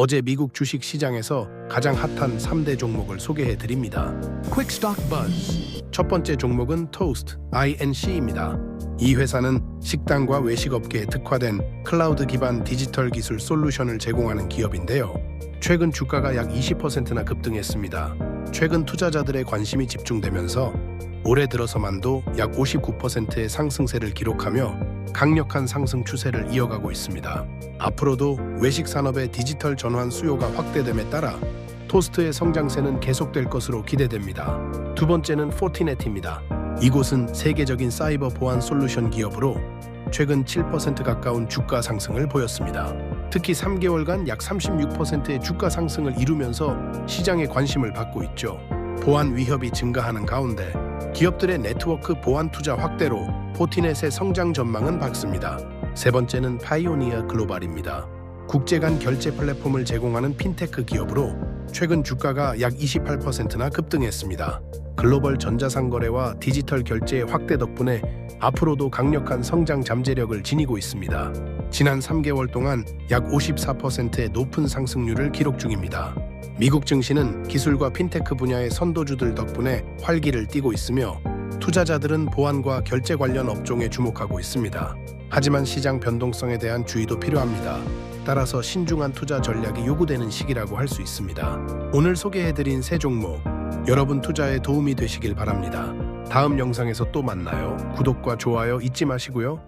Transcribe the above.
어제 미국 주식 시장에서 가장 핫한 3대 종목을 소개해 드립니다. Quick Stock Buzz. 첫 번째 종목은 토스트 INC입니다. 이 회사는 식당과 외식업계에 특화된 클라우드 기반 디지털 기술 솔루션을 제공하는 기업인데요. 최근 주가가 약 20%나 급등했습니다. 최근 투자자들의 관심이 집중되면서 올해 들어서만도 약 59%의 상승세를 기록하며 강력한 상승 추세를 이어가고 있습니다. 앞으로도 외식 산업의 디지털 전환 수요가 확대됨에 따라 토스트의 성장세는 계속될 것으로 기대됩니다. 두 번째는 포티넷입니다. 이곳은 세계적인 사이버 보안 솔루션 기업으로 최근 7% 가까운 주가 상승을 보였습니다. 특히 3개월간 약 36%의 주가 상승을 이루면서 시장의 관심을 받고 있죠. 보안 위협이 증가하는 가운데 기업들의 네트워크 보안 투자 확대로 포티넷의 성장 전망은 밝습니다. 세 번째는 파이오니아 글로벌입니다. 국제 간 결제 플랫폼을 제공하는 핀테크 기업으로 최근 주가가 약 28%나 급등했습니다. 글로벌 전자상거래와 디지털 결제의 확대 덕분에 앞으로도 강력한 성장 잠재력을 지니고 있습니다. 지난 3개월 동안 약 54%의 높은 상승률을 기록 중입니다. 미국 증시는 기술과 핀테크 분야의 선도주들 덕분에 활기를 띠고 있으며 투자자들은 보안과 결제 관련 업종에 주목하고 있습니다. 하지만 시장 변동성에 대한 주의도 필요합니다. 따라서 신중한 투자 전략이 요구되는 시기라고 할 수 있습니다. 오늘 소개해드린 세 종목, 여러분 투자에 도움이 되시길 바랍니다. 다음 영상에서 또 만나요. 구독과 좋아요 잊지 마시고요.